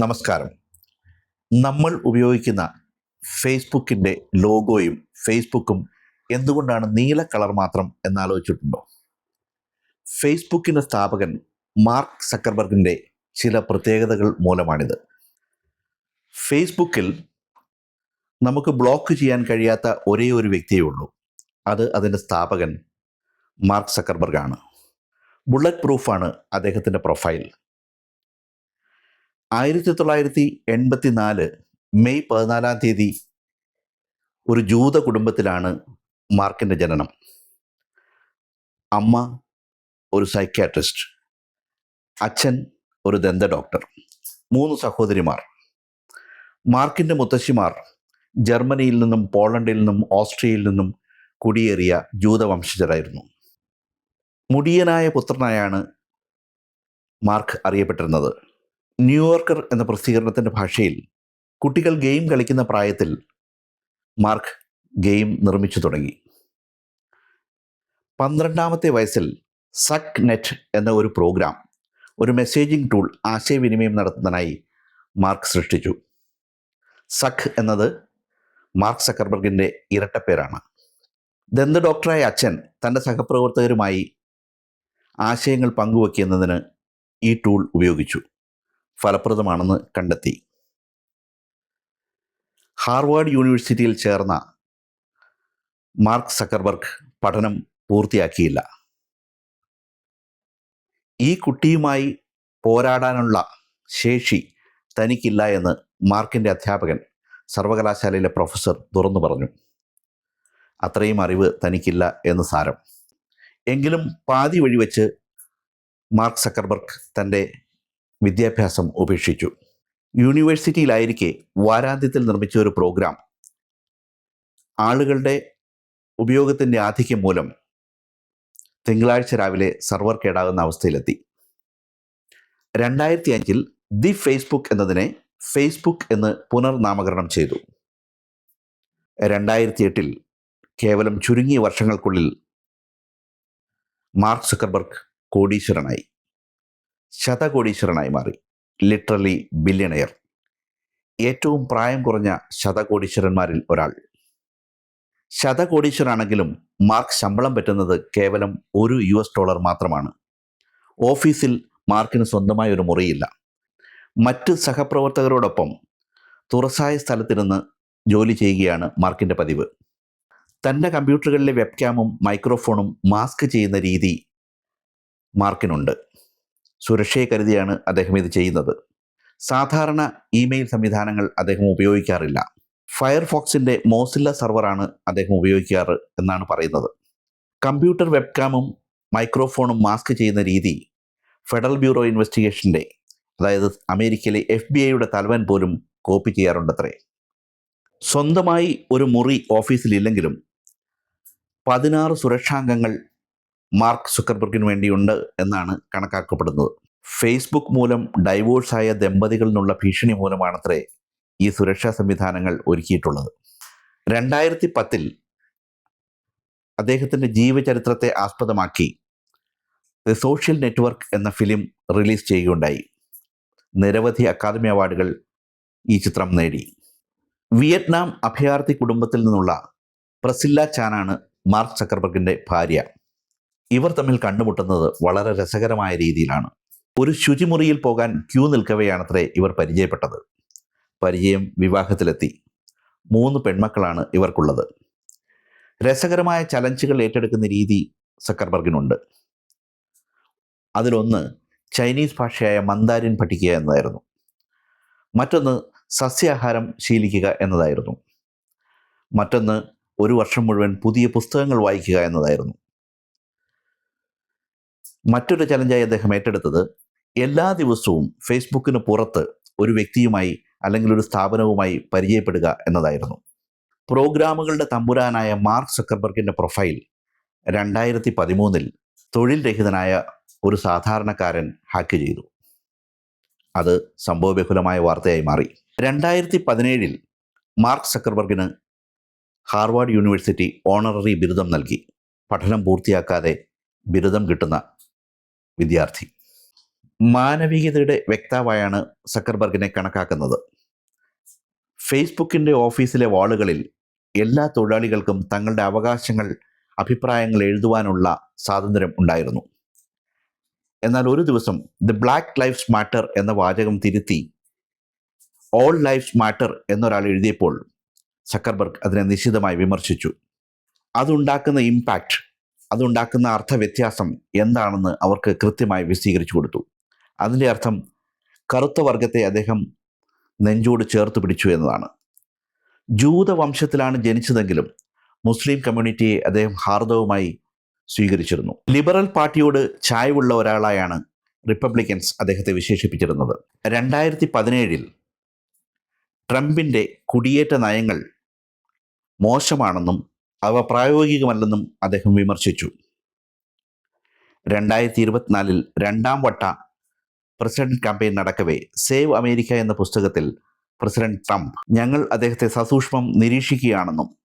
നമസ്കാരം. നമ്മൾ ഉപയോഗിക്കുന്ന ഫേസ്ബുക്കിന്റെ ലോഗോയും ഫേസ്ബുക്കും എന്തുകൊണ്ടാണ് നീല കളർ മാത്രം എന്നാലോചിച്ചിട്ടുണ്ടോ? ഫേസ്ബുക്കിന്റെ സ്ഥാപകൻ മാർക്ക് സക്കർബർഗിന്റെ ചില പ്രത്യേകതകൾ മൂലമാണിത്. ഫേസ്ബുക്കിൽ നമുക്ക് ബ്ലോക്ക് ചെയ്യാൻ കഴിയാത്ത ഒരേ ഒരു വ്യക്തിയേ ഉള്ളൂ. അത് അതിന്റെ സ്ഥാപകൻ മാർക്ക് സക്കർബർഗാണ്. ബുള്ളറ്റ് പ്രൂഫാണ് അദ്ദേഹത്തിന്റെ പ്രൊഫൈൽ. ആയിരത്തി തൊള്ളായിരത്തി എൺപത്തി നാല് മെയ് പതിനാലാം തീയതി ഒരു ജൂത കുടുംബത്തിലാണ് മാർക്കിന്റെ ജനനം. അമ്മ ഒരു സൈക്യാട്രിസ്റ്റ് അച്ഛൻ ഒരു ദന്ത ഡോക്ടർ മൂന്ന് സഹോദരിമാർ. മാർക്കിന്റെ മുത്തശ്ശിമാർ ജർമ്മനിയിൽ നിന്നും പോളണ്ടിൽ നിന്നും ഓസ്ട്രിയയിൽ നിന്നും കുടിയേറിയ ജൂതവംശജരായിരുന്നു മുടിയനായ പുത്രനായാണ് മാർക്ക് അറിയപ്പെട്ടിരുന്നത്. ന്യൂയോർക്കർ എന്ന പ്രസിദ്ധീകരണത്തിന്റെ ഭാഷയിൽ കുട്ടികൾ ഗെയിം കളിക്കുന്ന പ്രായത്തിൽ മാർക്ക് ഗെയിം നിർമ്മിച്ചു തുടങ്ങി. പന്ത്രണ്ടാമത്തെ വയസ്സിൽ സക് നെറ്റ് എന്ന ഒരു പ്രോഗ്രാം ഒരു മെസ്സേജിംഗ് ടൂൾ ആശയവിനിമയം നടത്തുന്നതിനായി മാർക്ക് സൃഷ്ടിച്ചു. സഖ് എന്നത് മാർക്ക് സക്കർബർഗിന്റെ ഇരട്ടപ്പേരാണ്. ദന്ത ഡോക്ടറായ അച്ഛൻ തന്റെ സഹപ്രവർത്തകരുമായി ആശയങ്ങൾ പങ്കുവയ്ക്കുന്നതിന് ഈ ടൂൾ ഉപയോഗിച്ചു. ഫലപ്രദമാണെന്ന് കണ്ടെത്തി. ഹാർവാർഡ് യൂണിവേഴ്സിറ്റിയിൽ ചേർന്ന മാർക്ക് സക്കർബർഗ് പഠനം പൂർത്തിയാക്കിയില്ല. ഈ കുട്ടിയുമായി പോരാടാനുള്ള ശേഷി തനിക്കില്ല എന്ന് മാർക്കിന്റെ അധ്യാപകൻ സർവകലാശാലയിലെ പ്രൊഫസർ തുറന്നു പറഞ്ഞു. അത്രയും അറിവ് തനിക്കില്ല എന്ന് സാരം. എങ്കിലും പാതി വഴി വെച്ച് മാർക്ക് സക്കർബർഗ് തന്റെ വിദ്യാഭ്യാസം ഉപേക്ഷിച്ചു. യൂണിവേഴ്സിറ്റിയിലായിരിക്കെ വാരാന്ത്യത്തിൽ നിർമ്മിച്ച ഒരു പ്രോഗ്രാം. ആളുകളുടെ ഉപയോഗത്തിന്റെ ആധിക്യം മൂലം തിങ്കളാഴ്ച രാവിലെ സർവർ കേടാകുന്ന അവസ്ഥയിലെത്തി. രണ്ടായിരത്തി അഞ്ചിൽ ദി ഫേസ്ബുക്ക് എന്നതിനെ ഫേസ്ബുക്ക് എന്ന് പുനർനാമകരണം ചെയ്തു. രണ്ടായിരത്തി എട്ടിൽ കേവലം ചുരുങ്ങിയ വർഷങ്ങൾക്കുള്ളിൽ മാർക്ക് സുക്കർബർഗ് കോടീശ്വരനായി. ശതകോടീശ്വരനായി മാറി. ലിറ്ററലി ബില്യണയർ ഏറ്റവും പ്രായം കുറഞ്ഞ ശതകോടീശ്വരന്മാരിൽ ഒരാൾ. ശതകോടീശ്വരാണെങ്കിലും മാർക്ക് ശമ്പളം പറ്റുന്നത് കേവലം ഒരു യു എസ് ഡോളർ മാത്രമാണ്. ഓഫീസിൽ മാർക്കിന് സ്വന്തമായ ഒരു മുറിയില്ല. മറ്റ് സഹപ്രവർത്തകരോടൊപ്പം തുറസായ സ്ഥലത്തിരുന്ന് ജോലി ചെയ്യുകയാണ് മാർക്കിന്റെ പതിവ്. തന്റെ കമ്പ്യൂട്ടറുകളിലെ വെബ്ക്യാമും മൈക്രോഫോണും മാസ്ക് ചെയ്യുന്ന രീതി മാർക്കിനുണ്ട്. സുരക്ഷയെ കരുതിയാണ് അദ്ദേഹം ഇത് ചെയ്യുന്നത്. സാധാരണ ഇമെയിൽ സംവിധാനങ്ങൾ അദ്ദേഹം ഉപയോഗിക്കാറില്ല. ഫയർഫോക്സിന്റെ മോസില്ല സെർവറാണ് അദ്ദേഹം ഉപയോഗിക്കാറ് എന്നാണ് പറയുന്നത്. കമ്പ്യൂട്ടർ വെബ്കാമും മൈക്രോഫോണും മാസ്ക് ചെയ്യുന്ന രീതി ഫെഡറൽ ബ്യൂറോ ഇൻവെസ്റ്റിഗേഷന്റെ അതായത് അമേരിക്കയിലെ എഫ് ബി ഐയുടെ തലവൻ പോലും കോപ്പി ചെയ്യാറുണ്ടത്രേ. സ്വന്തമായി ഒരു മുറി ഓഫീസിലില്ലെങ്കിലും പതിനാറ് സുരക്ഷാംഗങ്ങൾ മാർക്ക് സുക്കർബർഗിന് വേണ്ടിയുണ്ട് എന്നാണ് കണക്കാക്കപ്പെടുന്നത്. ഫേസ്ബുക്ക് മൂലം ഡൈവോഴ്സായ ദമ്പതികളിൽ നിന്നുള്ള ഭീഷണി മൂലമാണത്രേ ഈ സുരക്ഷാ സംവിധാനങ്ങൾ ഒരുക്കിയിട്ടുള്ളത്. രണ്ടായിരത്തി പത്തിൽ അദ്ദേഹത്തിന്റെ ജീവചരിത്രത്തെ ആസ്പദമാക്കി ദ സോഷ്യൽ നെറ്റ്വർക്ക് എന്ന ഫിലിം റിലീസ് ചെയ്യുകയുണ്ടായി. നിരവധി അക്കാദമി അവാർഡുകൾ ഈ ചിത്രം നേടി. വിയറ്റ്നാം അഭയാർത്ഥി കുടുംബത്തിൽ നിന്നുള്ള പ്രസില്ല ചാനാണ് മാർക്ക് ചക്കർബർഗിന്റെ ഭാര്യ. ഇവർ തമ്മിൽ കണ്ടുമുട്ടുന്നത് വളരെ രസകരമായ രീതിയിലാണ്. ഒരു ശുചിമുറിയിൽ പോകാൻ ക്യൂ നിൽക്കവെയാണത്രേ ഇവർ പരിചയപ്പെട്ടത്. പരിചയം വിവാഹത്തിലെത്തി. മൂന്ന് പെൺമക്കളാണ് ഇവർക്കുള്ളത്. രസകരമായ ചലഞ്ചുകൾ ഏറ്റെടുക്കുന്ന രീതി സക്കർബർഗിനുണ്ട്. അതിലൊന്ന് ചൈനീസ് ഭാഷയായ മന്ദാരിൻ പഠിക്കുക എന്നതായിരുന്നു. മറ്റൊന്ന് സസ്യാഹാരം ശീലിക്കുക എന്നതായിരുന്നു. മറ്റൊന്ന് ഒരു വർഷം മുഴുവൻ പുതിയ പുസ്തകങ്ങൾ വായിക്കുക എന്നതായിരുന്നു. മറ്റൊരു ചലഞ്ചായി അദ്ദേഹം ഏറ്റെടുത്തത് എല്ലാ ദിവസവും ഫേസ്ബുക്കിന് പുറത്ത് ഒരു വ്യക്തിയുമായി അല്ലെങ്കിൽ ഒരു സ്ഥാപനവുമായി പരിചയപ്പെടുക എന്നതായിരുന്നു. പ്രോഗ്രാമുകളുടെ തമ്പുരാനായ മാർക്ക് സക്കർബർഗിന്റെ പ്രൊഫൈൽ രണ്ടായിരത്തി പതിമൂന്നിൽ തൊഴിൽ രഹിതനായ ഒരു സാധാരണക്കാരൻ ഹാക്ക് ചെയ്തു. അത് സംഭവബഹുലമായ വാർത്തയായി മാറി. രണ്ടായിരത്തി പതിനേഴിൽ മാർക്ക് സക്കർബർഗിന് ഹാർവാർഡ് യൂണിവേഴ്സിറ്റി ഓണററി ബിരുദം നൽകി. പഠനം പൂർത്തിയാക്കാതെ ബിരുദം കിട്ടുന്ന വിദ്യാർത്ഥി. മാനവികതയുടെ വ്യക്താവായാണ് സക്കർബർഗിനെ കണക്കാക്കുന്നത്. ഫേസ്ബുക്കിന്റെ ഓഫീസിലെ വാളുകളിൽ എല്ലാ തൊഴിലാളികൾക്കും തങ്ങളുടെ അവകാശങ്ങൾ അഭിപ്രായങ്ങൾ എഴുതുവാനുള്ള സ്വാതന്ത്ര്യം ഉണ്ടായിരുന്നു. എന്നാൽ ഒരു ദിവസം ദി ബ്ലാക്ക് ലൈഫ്സ് മാറ്റർ എന്ന വാചകം തിരുത്തി ഓൾ ലൈഫ്സ് മാറ്റർ എന്നൊരാൾ എഴുതിയപ്പോൾ സക്കർബർഗ് അതിനെ നിശിതമായി വിമർശിച്ചു. അതുണ്ടാക്കുന്ന ഇമ്പാക്റ്റ് അതുണ്ടാക്കുന്ന അർത്ഥവ്യത്യാസം എന്താണെന്ന് അവർക്ക് കൃത്യമായി വിശദീകരിച്ചു കൊടുത്തു. അതിന്റെ അർത്ഥം കറുത്ത വർഗത്തെ അദ്ദേഹം നെഞ്ചോട് ചേർത്ത് പിടിച്ചു എന്നതാണ്. ജൂത വംശത്തിലാണ് ജനിച്ചതെങ്കിലും മുസ്ലിം കമ്മ്യൂണിറ്റിയെ അദ്ദേഹം ഹാർദവുമായി സ്വീകരിച്ചിരുന്നു. ലിബറൽ പാർട്ടിയോട് ചായവുള്ള ഒരാളായാണ് റിപ്പബ്ലിക്കൻസ് അദ്ദേഹത്തെ വിശേഷിപ്പിച്ചിരുന്നത്. രണ്ടായിരത്തി പതിനേഴിൽ ട്രംപിന്റെ കുടിയേറ്റ നയങ്ങൾ മോശമാണെന്നും അവ പ്രായോഗികമല്ലെന്നും അദ്ദേഹം വിമർശിച്ചു. രണ്ടായിരത്തി ഇരുപത്തിനാലിൽ രണ്ടാം വട്ട പ്രസിഡന്റ് ക്യാമ്പയിൻ നടക്കവേ സേവ് അമേരിക്ക എന്ന പുസ്തകത്തിൽ പ്രസിഡന്റ് ട്രംപ് ഞങ്ങൾ അദ്ദേഹത്തെ സസൂക്ഷ്മം നിരീക്ഷിക്കുകയാണെന്നും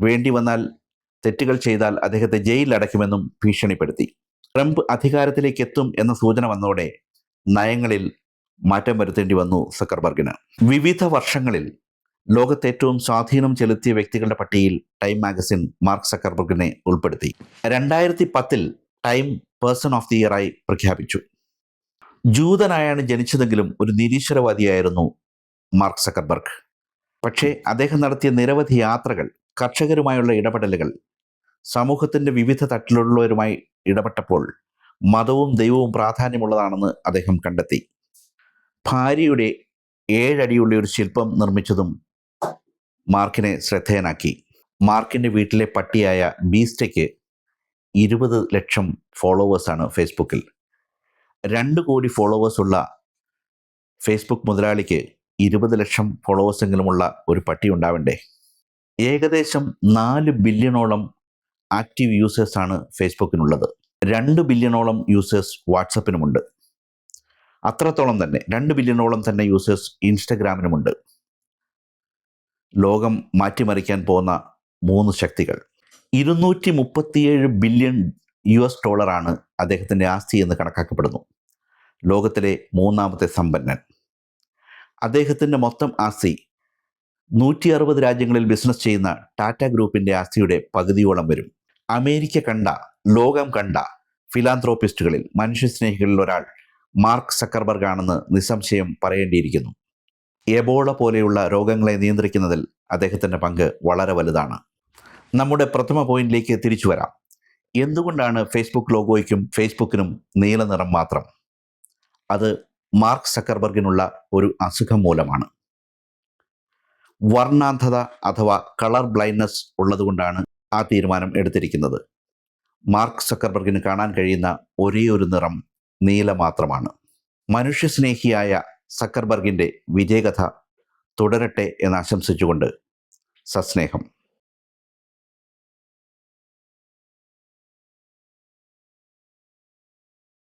വേണ്ടി വന്നാൽ തെറ്റുകൾ ചെയ്താൽ അദ്ദേഹത്തെ ജയിലിൽ ജയിലിലടയ്ക്കുമെന്നും ഭീഷണിപ്പെടുത്തി. ട്രംപ് അധികാരത്തിലേക്ക് എത്തും എന്ന സൂചന വന്നതോടെ നയങ്ങളിൽ മാറ്റം വരുത്തേണ്ടി വന്നു സക്കർബർഗിന്. വിവിധ വർഷങ്ങളിൽ ലോകത്ത് ഏറ്റവും സ്വാധീനം ചെലുത്തിയ വ്യക്തികളുടെ പട്ടികയിൽ ടൈം മാഗസിൻ മാർക്ക് സക്കർബർഗിനെ ഉൾപ്പെടുത്തി. രണ്ടായിരത്തി പത്തിൽ ടൈം പേഴ്സൺ ഓഫ് ദി ഇയറായി പ്രഖ്യാപിച്ചു. ജൂതനായാണ് ജനിച്ചതെങ്കിലും ഒരു നിരീശ്വരവാദിയായിരുന്നു മാർക്ക് സക്കർബർഗ്. പക്ഷേ അദ്ദേഹം നടത്തിയ നിരവധി യാത്രകൾ കർഷകരുമായുള്ള ഇടപെടലുകൾ സമൂഹത്തിന്റെ വിവിധ തട്ടിലുള്ളവരുമായി ഇടപെട്ടപ്പോൾ മതവും ദൈവവും പ്രാധാന്യമുള്ളതാണെന്ന് അദ്ദേഹം കണ്ടെത്തി. ഭാര്യയുടെ ഏഴടിയുള്ള ഒരു ശില്പം നിർമ്മിച്ചതും മാർക്കിനെ ശ്രദ്ധേയനാക്കി. മാർക്കിന്റെ വീട്ടിലെ പട്ടിയായ ബീസ്റ്റയ്ക്ക് ഇരുപത് ലക്ഷം ഫോളോവേഴ്സാണ് ഫേസ്ബുക്കിൽ. രണ്ട് കോടി ഫോളോവേഴ്സുള്ള ഫേസ്ബുക്ക് മുതലാളിക്ക് ഇരുപത് ലക്ഷം ഫോളോവേഴ്സെങ്കിലുമുള്ള ഒരു പട്ടി ഉണ്ടാവണ്ടേ? ഏകദേശം നാല് ബില്യണോളം ആക്റ്റീവ് യൂസേഴ്സാണ് ഫേസ്ബുക്കിനുള്ളത്. രണ്ട് ബില്യണോളം യൂസേഴ്സ് വാട്സപ്പിനുമുണ്ട്. അത്രത്തോളം തന്നെ. രണ്ട് ബില്യണോളം തന്നെ യൂസേഴ്സ് ഇൻസ്റ്റഗ്രാമിനുമുണ്ട്. ലോകം മാറ്റിമറിക്കാൻ പോകുന്ന മൂന്ന് ശക്തികൾ. ഇരുന്നൂറ്റി മുപ്പത്തിയേഴ് ബില്യൺ യു എസ് ഡോളറാണ് അദ്ദേഹത്തിന്റെ ആസ്തി എന്ന് കണക്കാക്കപ്പെടുന്നു. ലോകത്തിലെ മൂന്നാമത്തെ സമ്പന്നൻ. അദ്ദേഹത്തിന്റെ മൊത്തം ആസ്തി നൂറ്റി അറുപത് രാജ്യങ്ങളിൽ ബിസിനസ് ചെയ്യുന്ന ടാറ്റ ഗ്രൂപ്പിന്റെ ആസ്തിയുടെ പകുതിയോളം വരും. അമേരിക്ക കണ്ട ലോകം കണ്ട ഫിലാന്ത്രോപ്പിസ്റ്റുകളിൽ മനുഷ്യസ്നേഹികളിൽ ഒരാൾ മാർക്ക് സക്കർബർഗ് ആണെന്ന് നിസ്സംശയം പറയേണ്ടിയിരിക്കുന്നു. എബോള പോലെയുള്ള രോഗങ്ങളെ നിയന്ത്രിക്കുന്നതിൽ അദ്ദേഹത്തിന്റെ പങ്ക് വളരെ വലുതാണ്. നമ്മുടെ പ്രഥമ പോയിന്റിലേക്ക് തിരിച്ചു വരാം. എന്തുകൊണ്ടാണ് ഫേസ്ബുക്ക് ലോഗോയ്ക്കും ഫേസ്ബുക്കിനും നീല നിറം മാത്രം? അത് മാർക്ക് സക്കർബർഗിനുള്ള ഒരു അസുഖം മൂലമാണ്. വർണാന്ധത അഥവാ കളർ ബ്ലൈൻഡ്നെസ് ഉള്ളതുകൊണ്ടാണ് ആ തീരുമാനം എടുത്തിരിക്കുന്നത്. മാർക്ക് സക്കർബർഗിന് കാണാൻ കഴിയുന്ന ഒരേ ഒരു നിറം നീല മാത്രമാണ്. മനുഷ്യസ്നേഹിയായ സക്കർബർഗിന്റെ വിജയകഥ തുടരട്ടെ എന്ന് ആശംസിച്ചുകൊണ്ട് സസ്നേഹം.